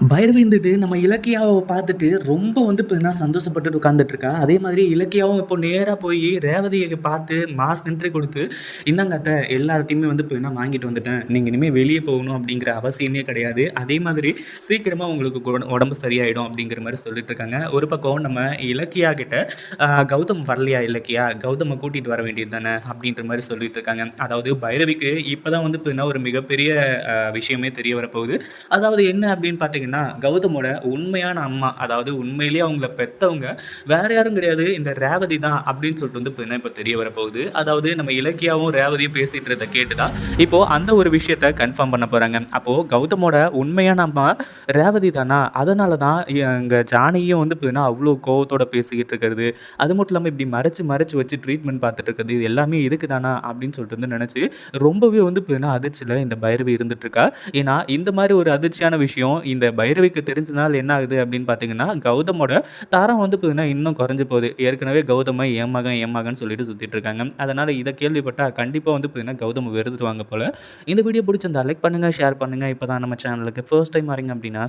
பைரவி நம்ம இலக்கியாவை பார்த்துட்டு ரொம்ப வந்து பார்த்தீங்கன்னா சந்தோஷப்பட்டுட்டு உட்காந்துட்டு இருக்கா. அதே மாதிரி இலக்கியாவும் இப்போ நேராக போய் ரேவதியை பார்த்து மாஸ் நின்று கொடுத்து "இந்தாங்க அத்தை எல்லாத்தையுமே வந்து இப்போ என்ன வாங்கிட்டு வந்துட்டேன். நீங்கள் இனிமேல் வெளியே போகணும் அப்படிங்கிற அவசியமே கிடையாது. அதே மாதிரி சீக்கிரமாக உங்களுக்கு உடம்பு சரியாயிடும்." அப்படிங்கிற மாதிரி சொல்லிட்டு இருக்காங்க. ஒரு பக்கம் நம்ம இலக்கியா கிட்ட "கௌதம் வரலையா இலக்கியா? கௌதம கூட்டிகிட்டு வர வேண்டியது தானே." அப்படின்ற மாதிரி சொல்லிட்டு இருக்காங்க. அதாவது பைரவிக்கு இப்போ தான் வந்து பார்த்தீங்கன்னா ஒரு மிகப்பெரிய விஷயமே தெரிய வரப்போகுது. அதாவது என்ன அப்படின்னு பார்த்தீங்கன்னா, கௌதமோட உண்மையான அம்மா, அதாவது உண்மையிலேயே அவங்கள பெற்றவங்க வேற யாரும் கிடையாது, இந்த ரேவதி தான் அப்படின்னு சொல்லிட்டு வந்து பார்த்தீங்கன்னா இப்ப தெரிய வரப்போகுது. அதாவது நம்ம இலக்கியாவும் ரேவதியும் பேசிட்டு இருந்த கேட்டு தான், இப்போ அந்த ஒரு விஷயத்த கன்ஃபார்ம் பண்ண போறாங்க. அப்போ கௌதமோட உண்மையான அம்மா ரேவதி தானா? அதனால தான் எங்க ஜானகியும் வந்து பார்த்தீங்கன்னா அவ்வளோ கோவத்தோட பேசிக்கிட்டு இருக்கிறது. அது மட்டும் இல்லாமல் இப்படி மறைச்சு மறைச்சு வச்சு ட்ரீட்மெண்ட் பார்த்துட்டு இருக்கிறது. இது எல்லாமே இதுக்கு தானா? அப்படின்னு சொல்லிட்டு வந்து நினச்சி ரொம்பவே வந்து பார்த்தீங்கன்னா அதிர்ச்சியில் இந்த பைரவி இருந்துட்டு இருக்கா. ஏன்னா இந்த மாதிரி ஒரு அதிர்ச்சியான விஷயம் இந்த பைரவிக்கு தெரிஞ்சதுனால என்ன ஆகுது அப்படின்னு பார்த்தீங்கன்னா, கௌதமோட தரம் வந்து பார்த்தீங்கன்னா இன்னும் குறைஞ்சு போகுது. ஏற்கனவே கௌதமை ஏமாகன் மகன், சொல்லிட்டு சுற்றிட்டு இருக்காங்க. அதனால் இதை கேள்விப்பட்டால் கண்டிப்பாக வந்து பார்த்தீங்கன்னா கௌதம வெறுத்துருவாங்க போல் இந்த வீடியோ பிடிச்சிருந்தா லைக் பண்ணுங்கள் ஷேர் பண்ணுங்க. இப்போ தான் நம்ம சேனலுக்கு ஃபர்ஸ்ட் டைம் வரீங்க அப்படின்னா